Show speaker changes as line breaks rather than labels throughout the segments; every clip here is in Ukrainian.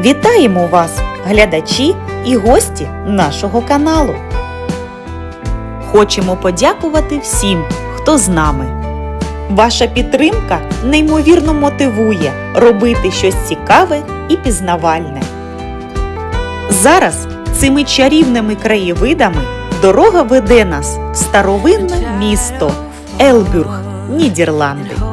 Вітаємо вас, глядачі і гості нашого каналу. Хочемо подякувати всім, хто з нами. Ваша підтримка неймовірно мотивує робити щось цікаве і пізнавальне. Зараз цими чарівними краєвидами дорога веде нас в старовинне місто Елбюрг, Нідерланди.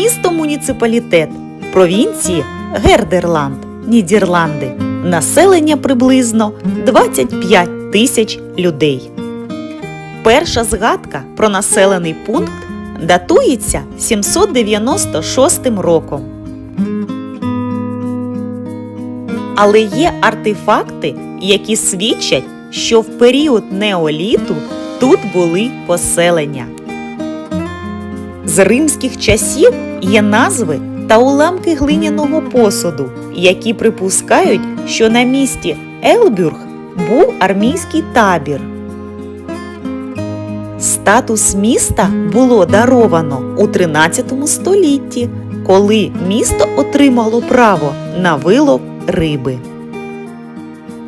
Місто муніципалітет провінції Гердерланд, Нідерланди. Населення приблизно 25 тисяч людей. Перша згадка про населений пункт датується 796 роком. Але є артефакти, які свідчать, що в період неоліту тут були поселення. З римських часів є назви та уламки глиняного посуду, які припускають, що на місті Елбюрг був армійський табір. Статус міста було даровано у 13 столітті, коли місто отримало право на вилов риби.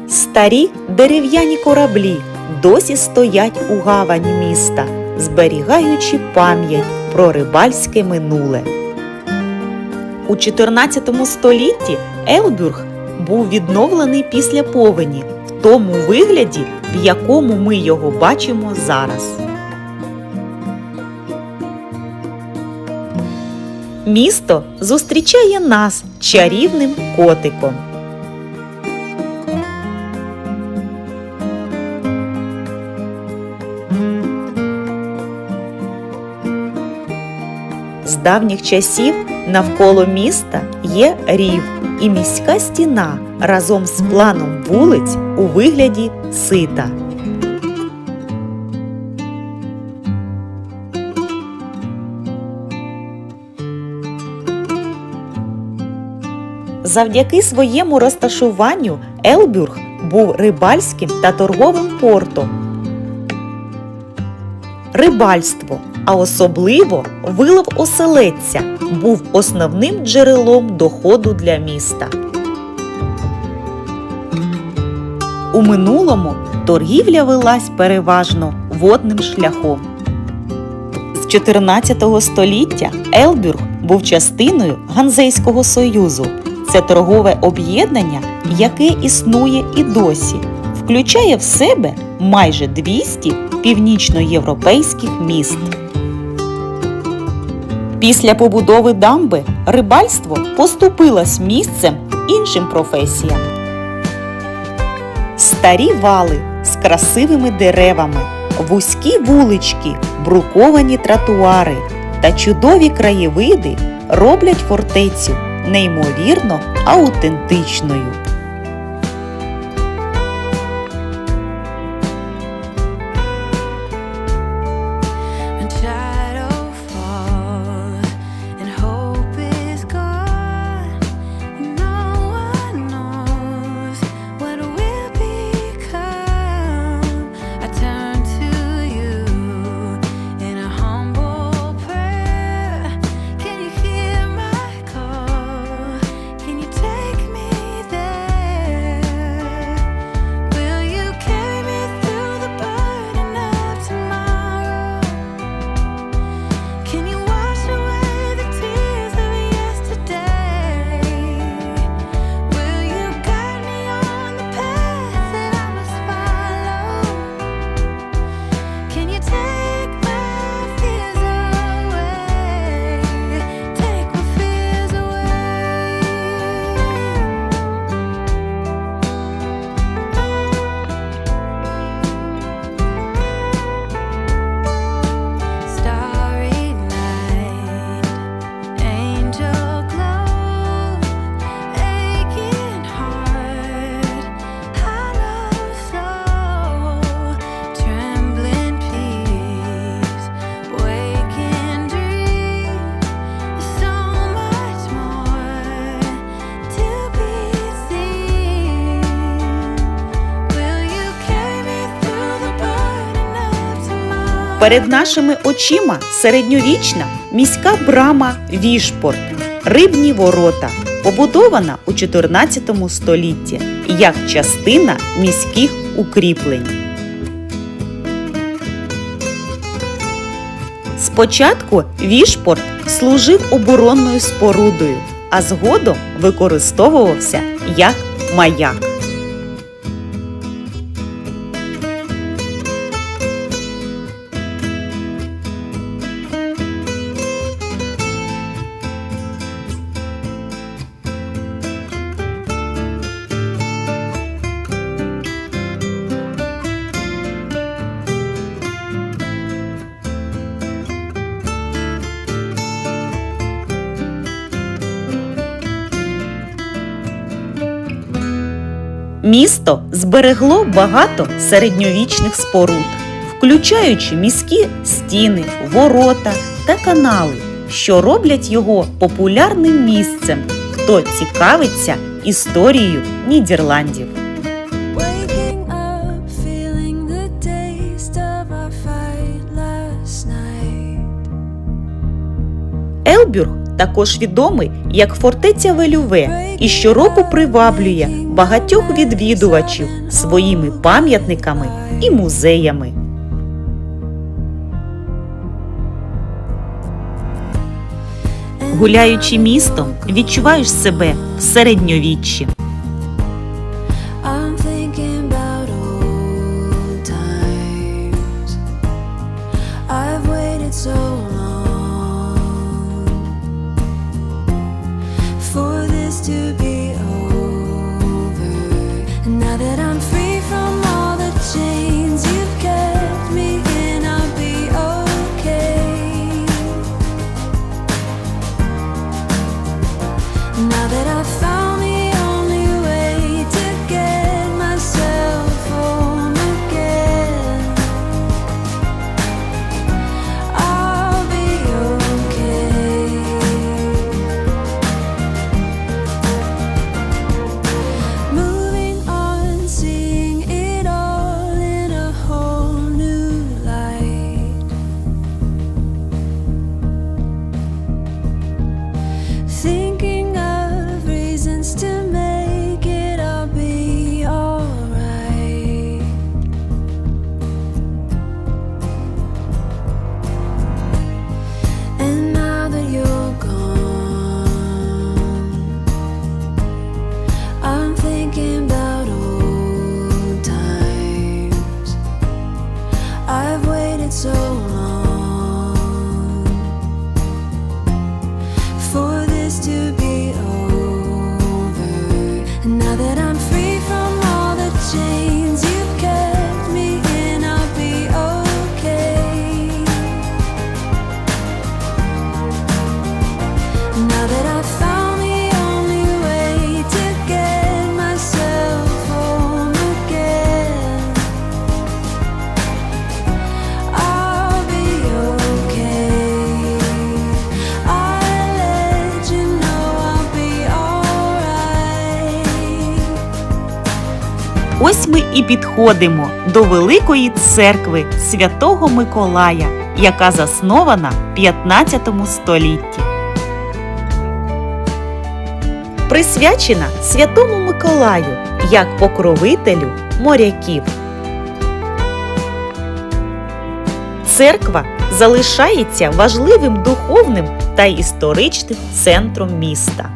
Старі дерев'яні кораблі досі стоять у гавані міста, зберігаючи пам'ять про рибальське минуле. У 14 столітті Елбюрг був відновлений після повені в тому вигляді, в якому ми його бачимо зараз. Місто зустрічає нас чарівним котиком. Давніх часів навколо міста є рів і міська стіна разом з планом вулиць у вигляді сита. Завдяки своєму розташуванню Елбюрг був рибальським та торговим портом. Рибальство, а особливо вилов оселедця, був основним джерелом доходу для міста. У минулому торгівля велась переважно водним шляхом. З 14 століття Елбюрг був частиною Ганзейського союзу. Це торгове об'єднання, яке існує і досі, включає в себе майже 200 північноєвропейських міст. Після побудови дамби рибальство поступилось місцем іншим професіям. Старі вали з красивими деревами, вузькі вулички, бруковані тротуари та чудові краєвиди роблять фортецю неймовірно аутентичною. Перед нашими очима середньовічна міська брама Вішпорт, рибні ворота, побудована у 14 столітті як частина міських укріплень. Спочатку Вішпорт служив оборонною спорудою, а згодом використовувався як маяк. Місто зберегло багато середньовічних споруд, включаючи міські стіни, ворота та канали, що роблять його популярним місцем, хто цікавиться історією Нідерландів. Елбюрг також відомий як фортеця Велюве і щороку приваблює багатьох відвідувачів своїми пам'ятниками і музеями. Гуляючи містом, відчуваєш себе в середньовіччі.
That I'm
і підходимо до великої церкви Святого Миколая, яка заснована в 15 столітті. Присвячена Святому Миколаю як покровителю моряків. Церква залишається важливим духовним та історичним центром міста.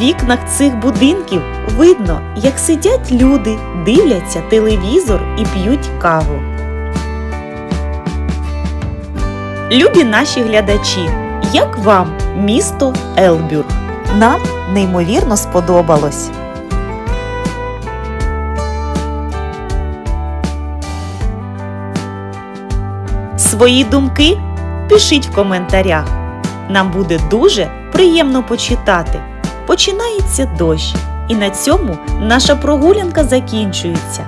вікнах цих будинків видно, як сидять люди, дивляться телевізор і п'ють каву. Любі наші глядачі! Як вам місто Елбюр? Нам неймовірно сподобалось! Свої думки пишіть в коментарях. Нам буде дуже приємно почитати. Починається дощ, і на цьому наша прогулянка закінчується.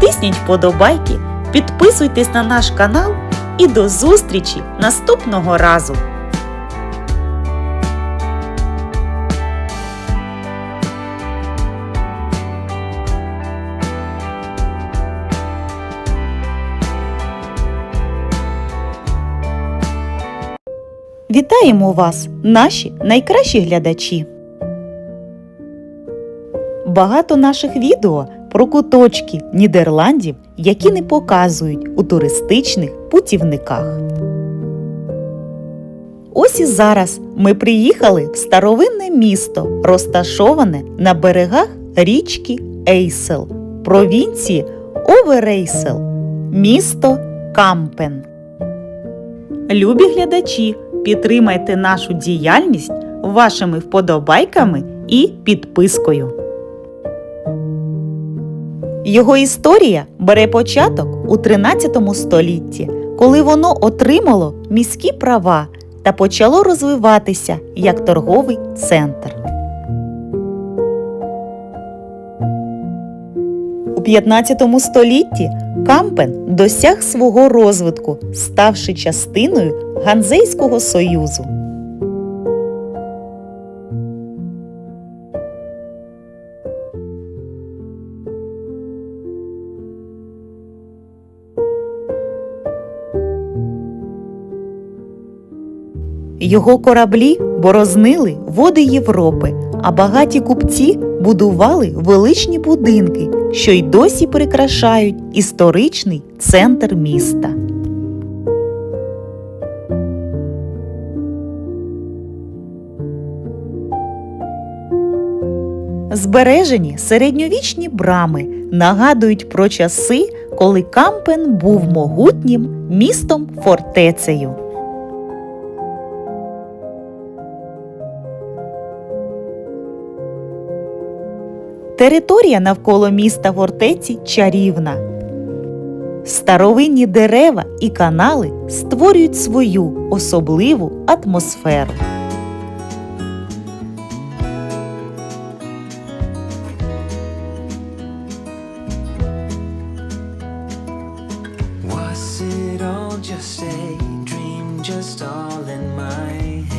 Тисніть вподобайки, підписуйтесь на наш канал і до зустрічі наступного разу! Вітаємо вас, наші найкращі глядачі! Багато наших відео про куточки Нідерландів, які не показують у туристичних путівниках. Ось і зараз ми приїхали в старовинне місто, розташоване на берегах річки Ейсел, провінції Оверейсел, місто Кампен. Любі глядачі, підтримайте нашу діяльність вашими вподобайками і підпискою. Його історія бере початок у 13 столітті, коли воно отримало міські права та почало розвиватися як торговий центр. У 15 столітті Кампен досяг свого розвитку, ставши частиною Ганзейського союзу. Його кораблі борознили води Європи, а багаті купці будували величні будинки, що й досі прикрашають історичний центр міста. Збережені середньовічні брами нагадують про часи, коли Кампен був могутнім містом фортецею. Територія навколо міста фортеці чарівна. Старовинні дерева і канали створюють свою особливу атмосферу.
Was it all just a dream, just all in my head?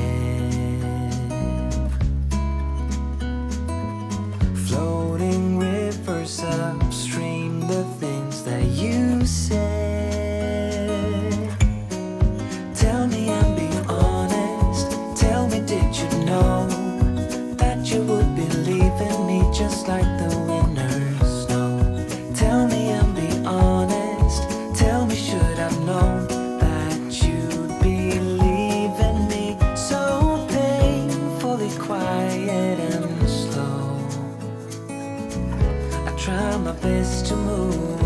My best to move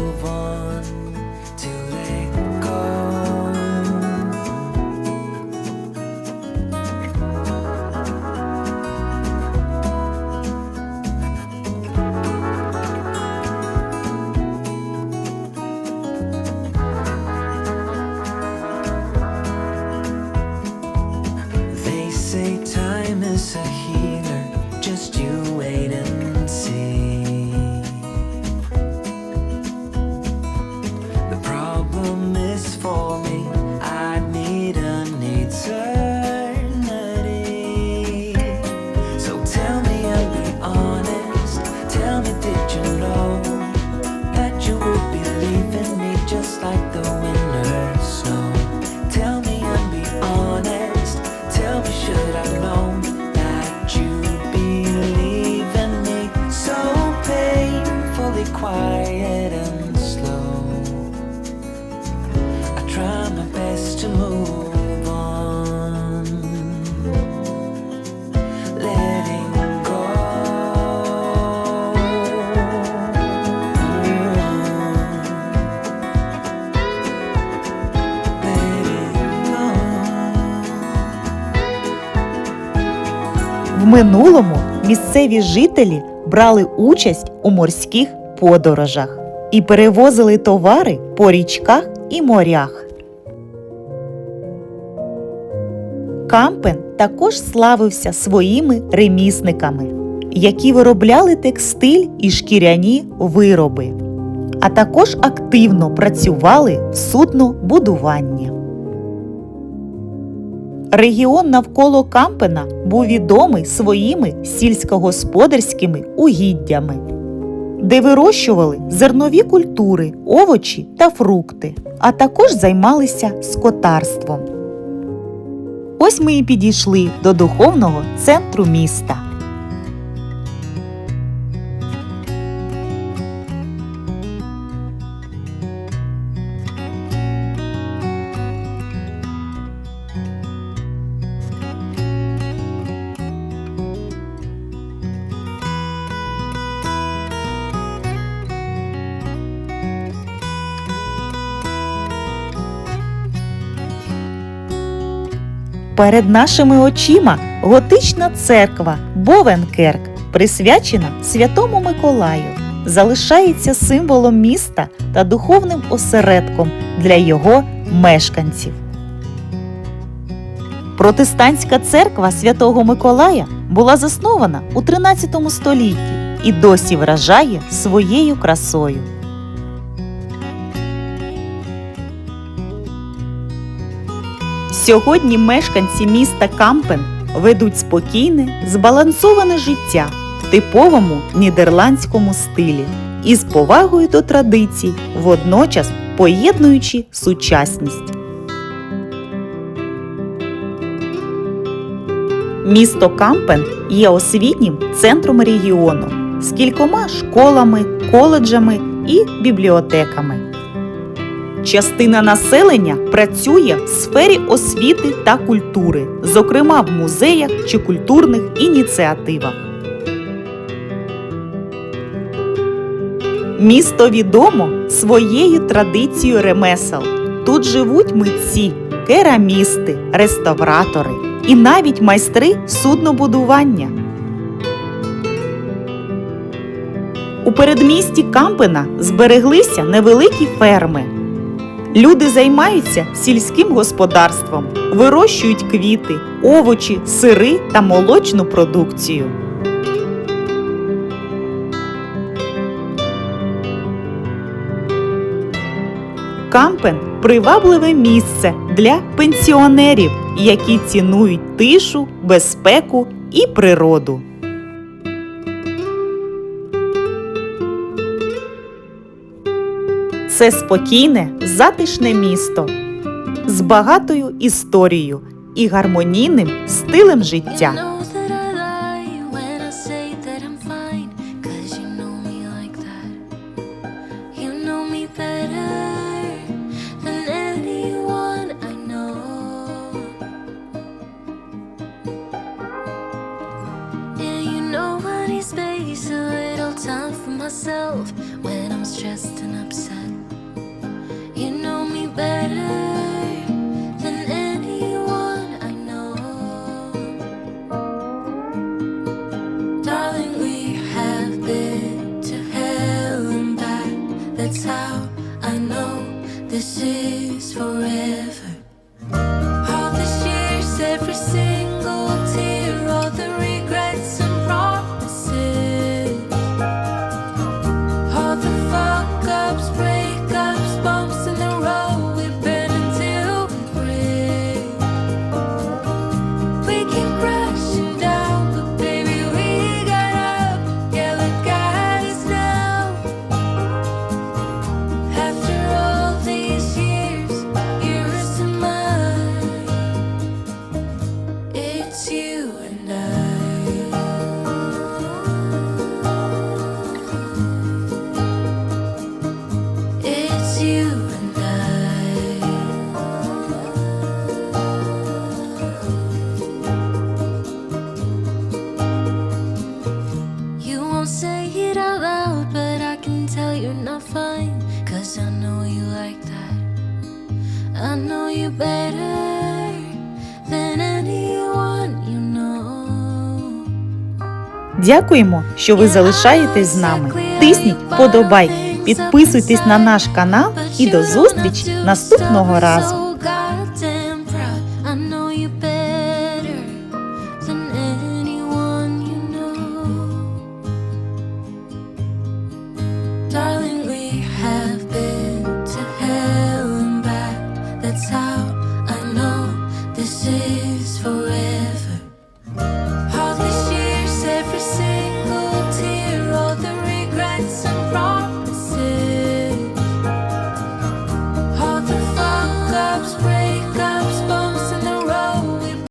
минулому місцеві жителі брали участь у морських подорожах і перевозили товари по річках і морях. Кампен також славився своїми ремісниками, які виробляли текстиль і шкіряні вироби, а також активно працювали в суднобудуванні. Регіон навколо Кампена був відомий своїми сільськогосподарськими угіддями, де вирощували зернові культури, овочі та фрукти, а також займалися скотарством. Ось ми і підійшли до духовного центру міста. Перед нашими очима готична церква Бовенкерк, присвячена Святому Миколаю, залишається символом міста та духовним осередком для його мешканців. Протестантська церква Святого Миколая була заснована у 13 столітті і досі вражає своєю красою. Сьогодні мешканці міста Кампен ведуть спокійне, збалансоване життя в типовому нідерландському стилі із повагою до традицій, водночас поєднуючи сучасність. Місто Кампен є освітнім центром регіону з кількома школами, коледжами і бібліотеками. Частина населення працює в сфері освіти та культури, зокрема в музеях чи культурних ініціативах. Місто відомо своєю традицією ремесел. Тут живуть митці, керамісти, реставратори і навіть майстри суднобудування. У передмісті Кампена збереглися невеликі ферми. Люди займаються сільським господарством, вирощують квіти, овочі, сири та молочну продукцію. Кампен привабливе місце для пенсіонерів, які цінують тишу, безпеку і природу. Це спокійне, затишне місто з багатою історією і гармонійним стилем життя.
How I know this is forever.
Дякуємо, що ви залишаєтесь з нами. Тисніть подобайки, підписуйтесь на наш канал і до зустрічі наступного разу.